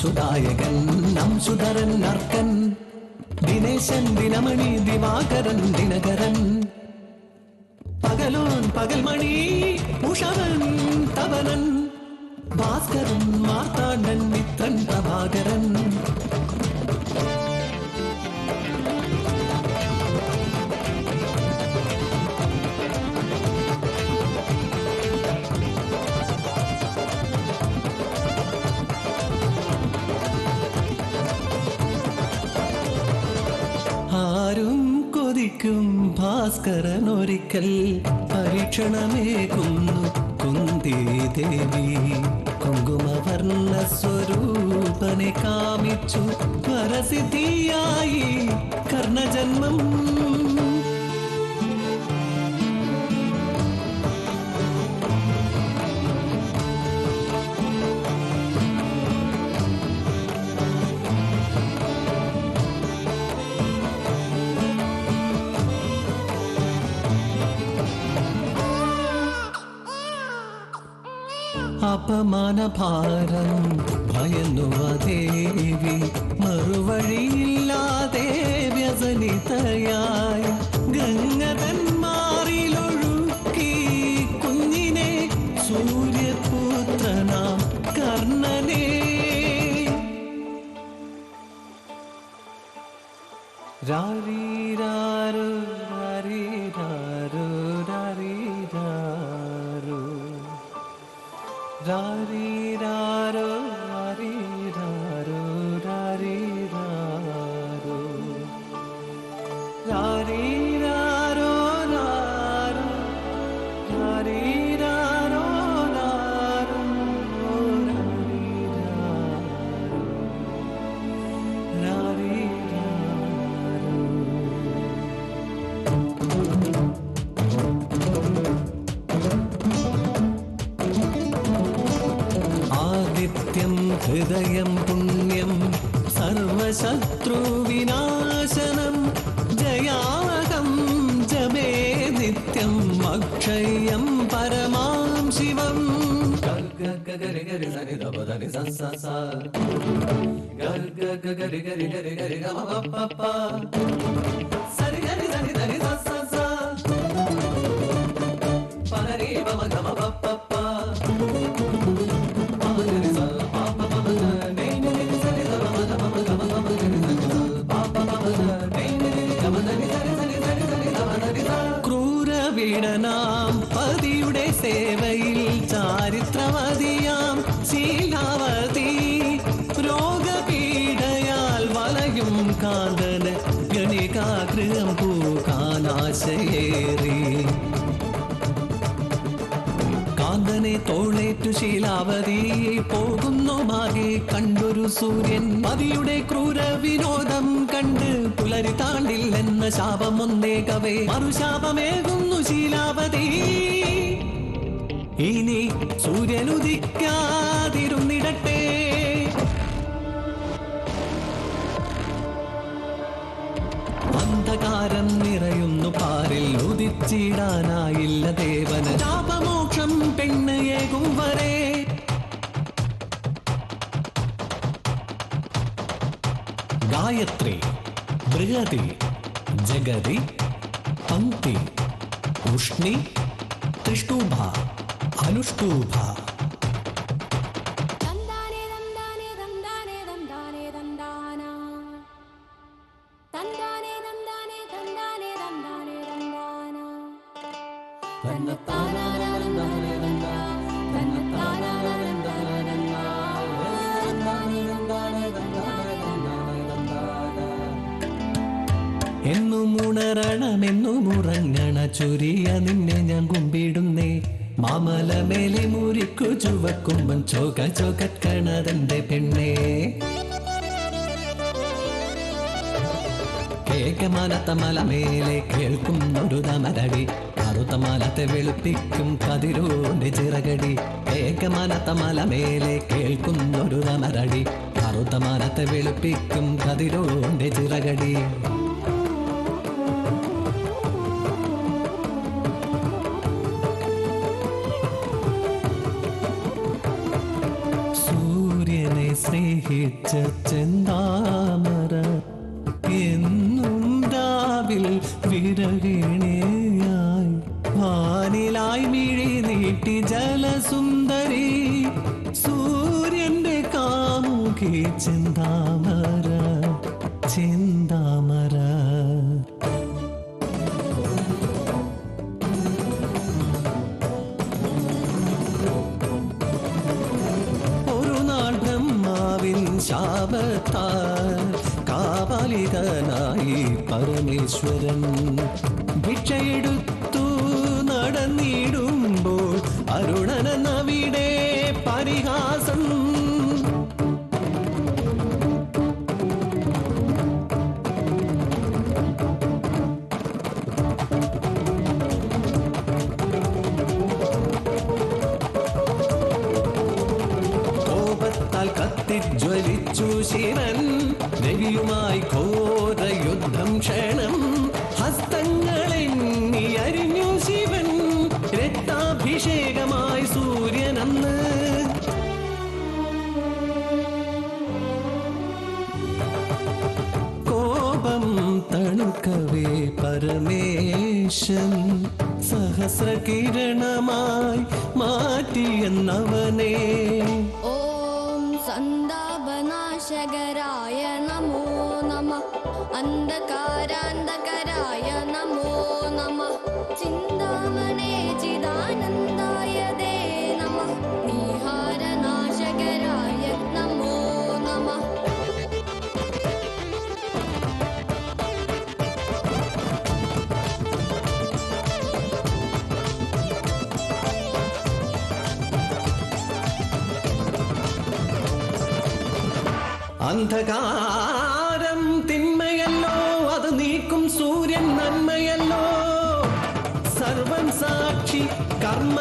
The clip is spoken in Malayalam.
வாசுதாயகன் நம் சுதரன் நற்கன் தினேசன் தினமணி திவாகரன் தினகரன். பகலோன் பகல்மணி உஷவன் தவனன் பாஸ்கரன் மார்த்தாண்டன் மித்ரன் பிரபாகரன். കൊതിക്കും ഭാസ്കരൻ ഒരിക്കൽ പരീക്ഷണമേകുന്നു കുന്തി ദേവി. കുങ്കുമവർണ സ്വരൂപനെ കാമിച്ചു വരസിദ്ധിയായി അപമാനഭാരം ഭയന്നുവ ദേവി മറുവഴിയില്ലാതെ വ്യസനിതയായി. da हृदयं पुण्यं सर्वशत्रुविनाशनं जयाहं जेदित्यं मक्षय्यं परमां शिवम् गरि गरि सनि दप धनि स स गरि गरि गरि गरि गरि गरि गम पप्पा सरि गरि शिवं करि सरिद ശീലാവതി രോഗപീഠയാൽ വലയും കാന്തന് ഗണികാഗ്രഹം പൂക്കാനാശയേറി കാന്തനെ തോളേറ്റു ശീലാവതി പോകുന്നു മാകെ കണ്ടൊരു സൂര്യൻ. മതിയുടെ ക്രൂര വിനോദം കണ്ട് പുലരി താണ്ടില്ലെന്ന ശാപം ഒന്നേകവേ മറുശാപമേകുന്നു ശീലാവതി. ഇനി സൂര്യൻ ഉദിക്കാതിരുന്നിടട്ടെ അന്ധകാരം നിറയുന്നു പാരിൽ ഉദിച്ചിടാനായില്ല ദേവന്. ശാപമോക്ഷം പെണ്ണ് ഏകും വരെ. ഗായത്രി ബൃഹതി ജഗതി പങ്ക്തി ഉഷ്ണി ത്രിഷ്ടൂഭ അനുഷ്ടൂഭ എന്നും ഉണരണമെന്നും ഉറങ്ങണ ചൊരിയ നിന്നെ ഞാൻ കുമ്പിടുന്നേ. മാമല മേലെ മുരിക്കു ചുവക്കുമ്പം ചോക ചോകക്കണതെന്റെ പെണ്ണേ. കേക്കമാനത്ത മല മേലെ കേൾക്കുന്നൊരു തമരടി. കറുത്ത മലത്തെ വെളുപ്പിക്കും കതിരോന്റെ ചിറകടി. ഏകമാനത്ത മല മേലെ കേൾക്കുന്നൊരു തമരടി. കറുത്ത മലത്തെ വെളുപ്പിക്കും കതിരോന്റെ ചിറകടി. സൂര്യനെ സ്നേഹിച്ച ചെന്താമര വാനിലായി മിഴി നീട്ടി ജലസുന്ദരി. സൂര്യന്റെ കാമുകി ചിന്താമര ചിന്താമര. ഒരു നാൾ ബ്രഹ്മാവിൻ ശാപത്താൽ കാപാലികനായി പരമേശ്വരൻ ഭിക്ഷയെടുത്തു അരുണനവിടെ പരിഹാസം. കത്തിജ്വലിച്ചു ശിവൻ. രവിയുമായി ഘോര യുദ്ധം ക്ഷണം. ഹസ്തങ്ങളെണ്ണി അരിഞ്ഞു ശിവൻ. രക്താഭിഷേകമായി കേൾക്കവേ പരമേശൻ സഹസ്രകിരണമായി മാറ്റിയെന്നവനെ. ഓം സന്താപനാശകരായ നമോ നമ. അന്ധകാരാന്ധകരായ നമോ നമ. ചിന്താമനേ ചിദാനന്ദായ ദേ നമ. നിഹാരനാശകരായ അന്ധകാരം തിന്മയല്ലോ അത് നീക്കും സൂര്യൻ നന്മയല്ലോ. സർവൻ സാക്ഷി കർമ്മ